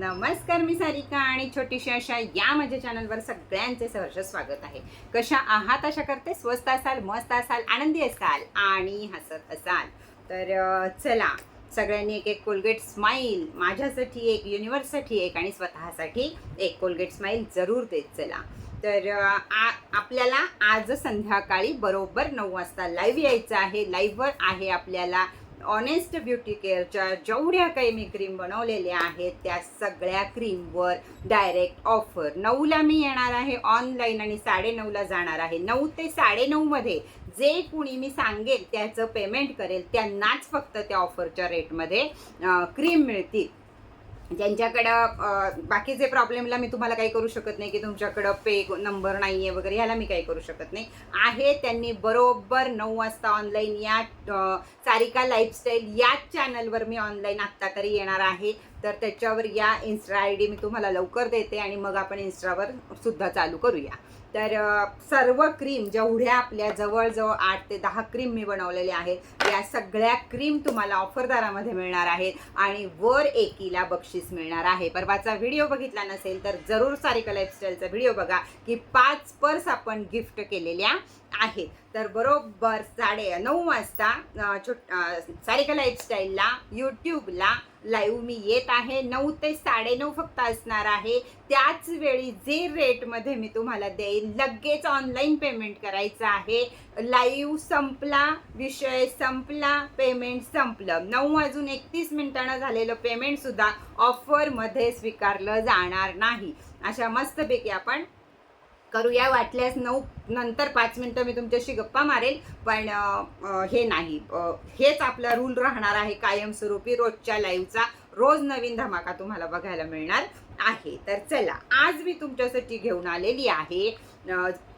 नमस्कार मी सारिका आणि छोटीशी अशा या माझ्या चॅनलवर सगळ्यांचे सहर्ष स्वागत आहे. कशा आहात? अशा करते. स्वस्त असाल मस्त असाल आनंदी असाल आणि हसत असाल. तर चला. सगळ्यांनी एक एक कोलगेट स्माईल माझ्यासाठी एक युनिवर्ससाठी एक आणि स्वतःसाठी एक कोलगेट स्माईल जरूर देत चला. तर आ- आपल्याला आज संध्याकाळी बरोबर नऊ वाजता लाईव्ह यायचं आहे. लाईव्हवर आहे आपल्याला ऑनेस्ट ब्युटी केअरच्या जेवढ्या काही मी क्रीम बनवलेल्या आहेत त्या सगळ्या क्रीमवर डायरेक्ट ऑफर नऊला मी येणार आहे ऑनलाईन आणि साडेनऊला जाणार आहे. नऊ ते साडेनऊमध्ये जे कुणी मी सांगेल त्याचं पेमेंट करेल त्यांनाच फक्त त्या ऑफरच्या रेटमध्ये क्रीम मिळतील. ज्यांच्याकडं बाकीचे प्रॉब्लेमला मी तुम्हाला काही करू शकत नाही की तुमच्याकडं पे नंबर नाही आहे वगैरे ह्याला मी काही करू शकत नाही. आहे त्यांनी बरोबर नऊ वाजता ऑनलाईन या चारिका सारिका लाईफस्टाईल याच चॅनलवर मी ऑनलाईन आत्ता तरी येणार आहे. तर त्याच्यावर या इन्स्टा आय डी मी तुम्हाला लवकर देते आणि मग आपण इन्स्टावर सुद्धा चालू करूया. तर सर्व क्रीम जेवढ्या आपल्या जवळजवळ आठ ते दहा क्रीम मी बनवलेल्या आहेत या सगळ्या क्रीम तुम्हाला ऑफर दरामध्ये मिळणार आहेत आणि वर एकीला बक्षीस मिळणार आहे. परवाचा व्हिडिओ बघितला नसेल तर जरूर सारिका लाईफस्टाईलचा व्हिडिओ बघा की पाच पर्स आपण गिफ्ट केलेल्या आहेत तर बरोबर साडे नऊ वाजता छोट सारिका लाईफस्टाईलला यूट्यूबला लाईव्ह मी येत आहे. नऊ ते साडेनऊ फक्त असणार आहे. त्याच वेळी जे रेटमध्ये मी तुम्हाला देईल लगेच ऑनलाईन पेमेंट करायचं आहे. लाईव्ह संपला विषय संपला पेमेंट संपलं. नऊ वाजून एकतीस मिनिटानं झालेलं पेमेंट सुद्धा ऑफरमध्ये स्वीकारलं जाणार नाही. अशा मस्तपैकी आपण करूया वाटल्यास नऊ नंतर पाच मिनटं मी तुमच्याशी गप्पा मारेल. पण हे नाही. हेच आपला रूल राहणार आहे कायमस्वरूपी रोजच्या लाईव्हचा रोज नवीन धमाका तुम्हाला बघायला मिळणार आहे. तर चला आज मी तुमच्यासाठी घेऊन आलेली आहे.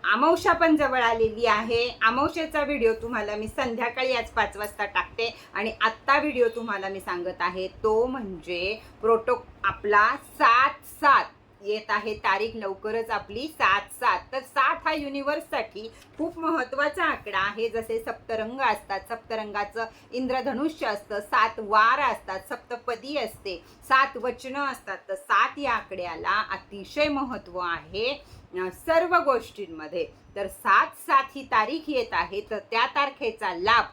आमावशा पण जवळ आलेली आहे. आमावशेचा व्हिडिओ तुम्हाला मी संध्याकाळी आज पाच वाजता टाकते. आणि आत्ता व्हिडिओ तुम्हाला मी सांगत आहे तो म्हणजे प्रोटो आपला सात सात. येत आहे. तारीख लवकरच आपली सात सात. तर सात हा युनिवर्ससाठी खूप महत्त्वाचा आकडा आहे. जसे सप्तरंग असतात. सप्तरंगाचं इंद्रधनुष्य असतं. सात वार असतात. सप्तपदी असते. सात वचनं असतात. तर सात या आकड्याला अतिशय महत्त्व आहे सर्व गोष्टींमध्ये. तर सात सात ही तारीख येत आहे. तर त्या तारखेचा लाभ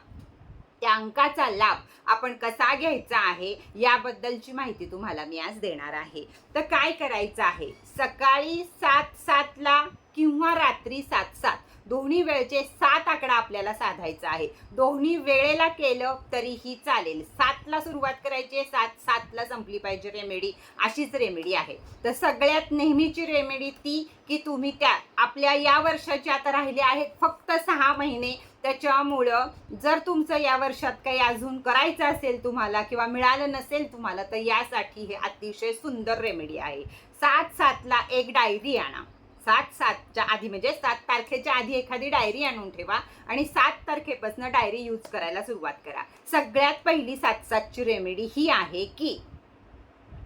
त्या अंकाचा लाभ आपण कसा घ्यायचा आहे याबद्दलची माहिती तुम्हाला मी आज देणार आहे. तर काय करायचं आहे? सकाळी सात सातला किंवा रात्री सात सात? दोन्ही वेळचे सात आकडा आपल्याला साधायचा आहे. दोन्ही वेळेला केलं तरीही चालेल. सातला सुरुवात करायची आहे, सात सातला संपली पाहिजे रेमेडी अशीच रेमेडी आहे. तर सगळ्यात नेहमीची रेमेडी ती की तुम्ही त्या आपल्या या वर्षाची आता राहिले आहेत फक्त सहा महिने. त्याच्यामुळं जर तुमचं या वर्षात काही अजून करायचं असेल तुम्हाला किंवा मिळालं नसेल तुम्हाला तर यासाठी हे अतिशय सुंदर रेमेडी आहे. सात सातला एक डायरी आणा. सात सातच्या आधी म्हणजे सात तारखेच्या आधी एखादी डायरी आणून ठेवा आणि सात तारखेपासून डायरी यूज करायला सुरुवात करा. सगळ्यात पहिली सात सातची रेमेडी ही आहे की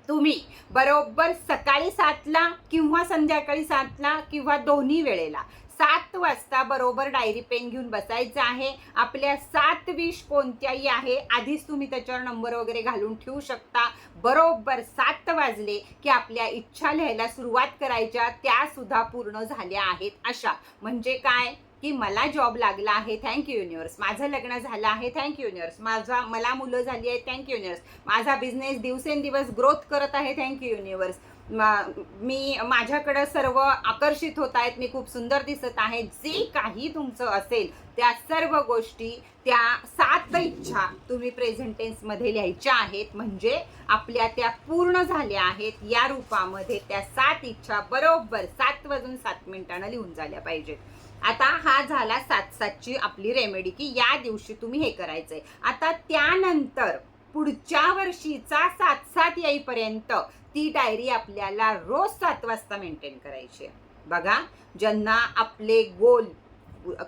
तुम्ही बरोबर सकाळी सातला किंवा संध्याकाळी सातला किंवा दोन्ही वेळेला सात वाजता बरोबर डायरी पेन घेऊन बसायचं आहे. आपल्या सात विष कोणत्याही आहे आधीच तुम्ही त्याच्यावर नंबर वगैरे घालून ठेवू शकता. बरोबर सात वाजले की आपल्या इच्छा लिहायला सुरुवात करायच्या त्यासुद्धा पूर्ण झाल्या आहेत. अशा. म्हणजे काय? की मला जॉब लागला आहे. थँक्यू युनिवर्स माझं लग्न झालं आहे. थँक्यू युनिवर्स माझा मला मुलं झाली आहेत. थँक्यू युनिवर्स माझा बिझनेस दिवसेंदिवस ग्रोथ करत आहे. थँक्यू युनिवर्स मा, मी माझ्याकडं सर्व आकर्षित होत आहेत. मी खूप सुंदर दिसत आहे. जे काही तुमचं असेल त्या सर्व गोष्टी त्या सात इच्छा तुम्ही प्रेझेंटेन्समध्ये लिहायच्या आहेत. म्हणजे आपल्या त्या पूर्ण झाल्या आहेत. या रूपामध्ये त्या सात इच्छा बरोबर सात वाजून सात मिनिटानं लिहून झाल्या पाहिजेत. आता हा झाला सात सातची आपली रेमेडी की या दिवशी तुम्ही हे करायचंय. आता त्यानंतर पुढच्या वर्षीचा सात सात येईपर्यंत ती डायरी आपल्याला रोज सात वाजता मेंटेन करायची आहे. बघा ज्यांना आपले गोल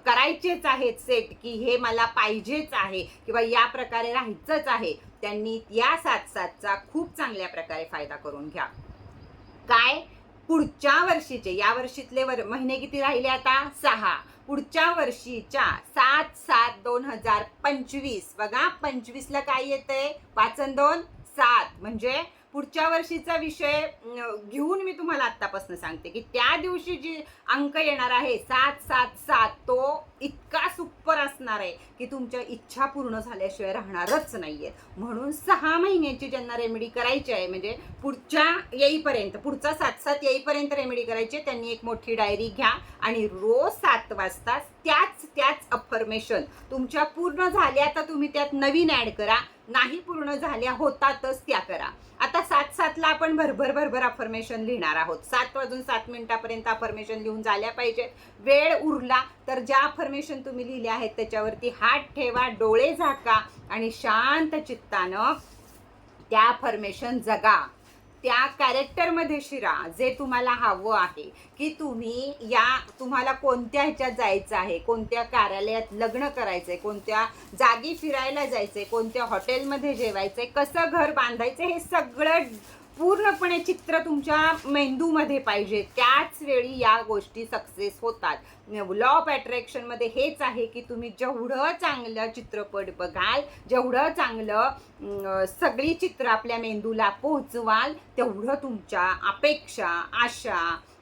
करायचेच आहेत सेट की हे मला पाहिजेच आहे किंवा या प्रकारे राहायचंच आहे त्यांनी या सात सातचा खूप चांगल्या प्रकारे फायदा करून घ्या. काय? पुढच्या वर्षीचे या वर्षीतले वर महिने किती राहिले आता? सहा. पुढच्या वर्षीच्या सात सात दोन हजार पंचवीस. बघा पंचवीसला काय येतंय? वाचन दोन सात. म्हणजे पुढच्या वर्षीचा विषय घेऊन मी तुम्हाला आत्तापासून सांगते की त्या दिवशी जी अंक येणार आहे सात सात सात तो इतका सुपर असणार आहे की तुमच्या इच्छा पूर्ण झाल्याशिवाय राहणारच नाही आहे म्हणून सहा महिन्याची ज्यांना रेमेडी करायची आहे म्हणजे पुढच्या येईपर्यंत पुढचा सात सात येईपर्यंत रेमेडी करायची आहे, त्यांनी एक मोठी डायरी घ्या आणि रोज सात वाजता त्याच त्याच अफर्मेशन तुमच्या पूर्ण झाल्या तर तुम्ही त्यात नवीन ॲड करा नाही पूर्ण झाल्या होतातच त्या करा. आता सात सातला आपण भरभर भरभर अफर्मेशन लिहिणार आहोत. सात वाजून सात मिनिटापर्यंत अफर्मेशन लिहून झाल्या पाहिजेत. वेळ उरला तर ज्या अफर्मेशन तुम्ही लिहिल्या आहेत त्याच्यावरती हात ठेवा डोळे झाका आणि शांत चित्तानं त्या अफर्मेशन जगा. त्या कॅरेक्टरमध्ये शिरा जे तुम्हाला हवं आहे. की तुम्ही या तुम्हाला कोणत्या ह्याच्यात जायचं आहे? कोणत्या कार्यालयात लग्न करायचं आहे कोणत्या जागी फिरायला जायचं आहे कोणत्या हॉटेलमध्ये जेवायचं आहे कसं घर बांधायचं? हे सगळं पूर्णपणे चित्र तुमच्या मेंदूमध्ये पाहिजे. त्याच वेळी या गोष्टी सक्सेस होतात. लॉ ऑफ अट्रॅक्शनमध्ये हेच आहे की तुम्ही जेवढं चांगलं चित्रपट बघाल जेवढं चांगलं सगळी चित्र आपल्या मेंदूला पोहोचवाल तेवढं तुमच्या अपेक्षा आशा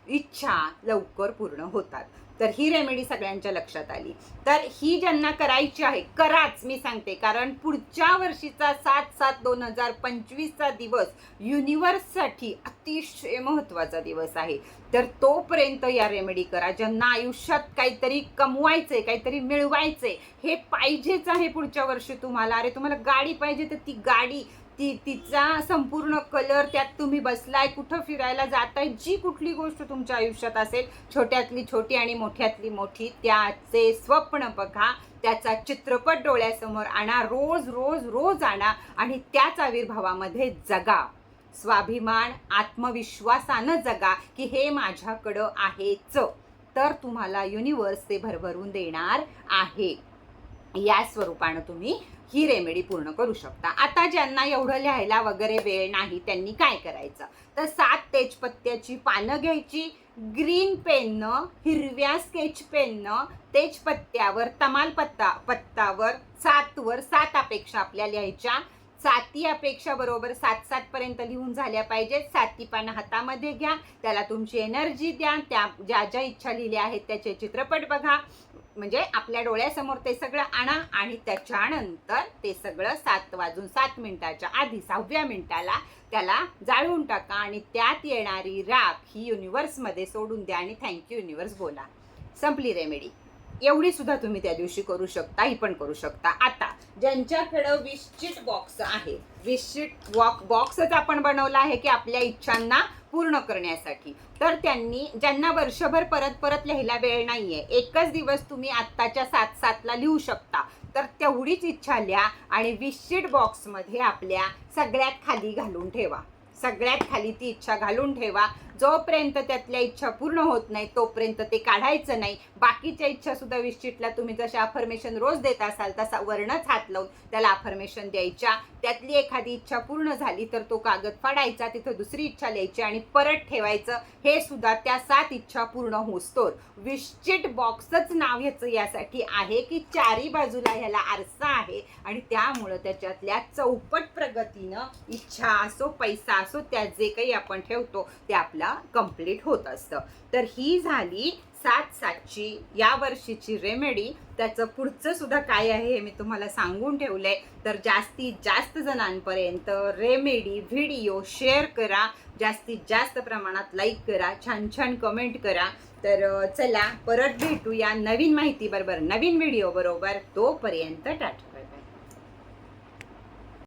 इच्छा लवकर पूर्ण होतात. तर ही रेमेडी सगळ्यांच्या लक्षात आली. तर ही ज्यांना करायची आहे कराच मी सांगते. कारण पुढच्या वर्षीचा सात सात दोन हजार पंचवीसचा दिवस युनिवर्ससाठी अतिशय महत्त्वाचा दिवस आहे. तर तोपर्यंत या रेमेडी करा. ज्यांना आयुष्यात काहीतरी कमवायचंय काहीतरी मिळवायचंय हे पाहिजेच आहे पुढच्या वर्षी तुम्हाला. अरे तुम्हाला गाडी पाहिजे तर ती गाडी ती तिचा संपूर्ण कलर त्यात तुम्ही बसलाय कुठं फिरायला जाताय जी कुठली गोष्ट तुमच्या आयुष्यात असेल छोट्यातली छोटी आणि मोठ्यातली मोठी त्याचे स्वप्न बघा त्याचा चित्रपट डोळ्यासमोर आणा रोज रोज रोज आणा आणि त्याच आविर्भावामध्ये जगा. स्वाभिमान आत्मविश्वासानं जगा की हे माझ्याकडं आहेच. तर तुम्हाला युनिवर्स ते भरभरून देणार आहे. या स्वरूपानं तुम्ही ही रेमेडी पूर्ण करू शकता. आता ज्यांना एवढं लिहायला वगैरे वेळ नाही त्यांनी काय करायचं? तर सात तेजपत्त्याची पानं घ्यायची ग्रीन पेननं हिरव्या स्केच पेननं तेजपत्त्यावर तमालपत्ता पत्तावर सातवर सात अपेक्षा आपल्या लिहायच्या. साती अपेक्षा बरोबर सात सातपर्यंत लिहून झाल्या पाहिजेत. साती पानं हातामध्ये घ्या त्याला तुमची एनर्जी द्या. त्या ज्या ज्या इच्छा लिहिल्या आहेत त्याचे चित्रपट बघा. म्हणजे आपल्या डोळ्यासमोर ते सगळं आणा आणि त्याच्यानंतर ते सगळं सात वाजून सात मिनिटाच्या आधी सहाव्या मिनिटाला त्याला जाळून टाका आणि त्यात येणारी राख ही युनिवर्समध्ये सोडून द्या आणि थँक्यू युनिवर्स बोला. संपली रेमेडी एवढी सुद्धा तुम्ही त्या दिवशी करू शकता ही पण करू शकता. आता ज्यांच्याकडं विश्चित बॉक्स आहे विश्चित वॉक बॉक्सच आपण बनवला आहे की आपल्या इच्छांना पूर्ण करण्यासाठी. तर त्यांनी ज्यांना वर्षभर परत परत लिहायला वेळ नाहीये एकच दिवस तुम्ही आत्ताच्या सात सातला लिहू शकता. तर तेवढीच इच्छा लिहा आणि विश्चित बॉक्समध्ये आपल्या सगळ्यात खाली घालून ठेवा. सगळ्यात खाली ती इच्छा घालून ठेवा. जोपर्यंत त्यातल्या इच्छा पूर्ण होत नाही तोपर्यंत ते काढायचं नाही. बाकीच्या इच्छा सुद्धा विश्चितला तुम्ही जशा अफर्मेशन रोज देत असाल तसा वर्णच हात लावून त्याला अफर्मेशन द्यायच्या. त्यातली एखादी इच्छा पूर्ण झाली तर तो कागद फाडायचा तिथं दुसरी इच्छा लिहायची आणि परत ठेवायचं. हे सुद्धा त्या सात इच्छा पूर्ण होस्तोर विश्चित बॉक्सच नाव ह्याचं यासाठी आहे की चारी बाजूला ह्याला आरसा आहे आणि त्यामुळं त्याच्यातल्या चौपट प्रगतीनं इच्छा असो पैसा असो त्यात जे काही आपण ठेवतो ते आपला कंप्लीट होत असतं. तर ही झाली सात सातची या वर्षीची रेमेडी त्याचं पुढचं सुद्धा काय आहे हे मी तुम्हाला सांगून ठेवलंय. तर जास्तीत जास्त जणांपर्यंत रेमेडी व्हिडिओ शेअर करा. जास्तीत जास्त प्रमाणात लाईक करा. छान छान कमेंट करा. तर चला परत भेटू या नवीन माहिती बरोबर नवीन व्हिडिओ बरोबर. तोपर्यंत टाटा.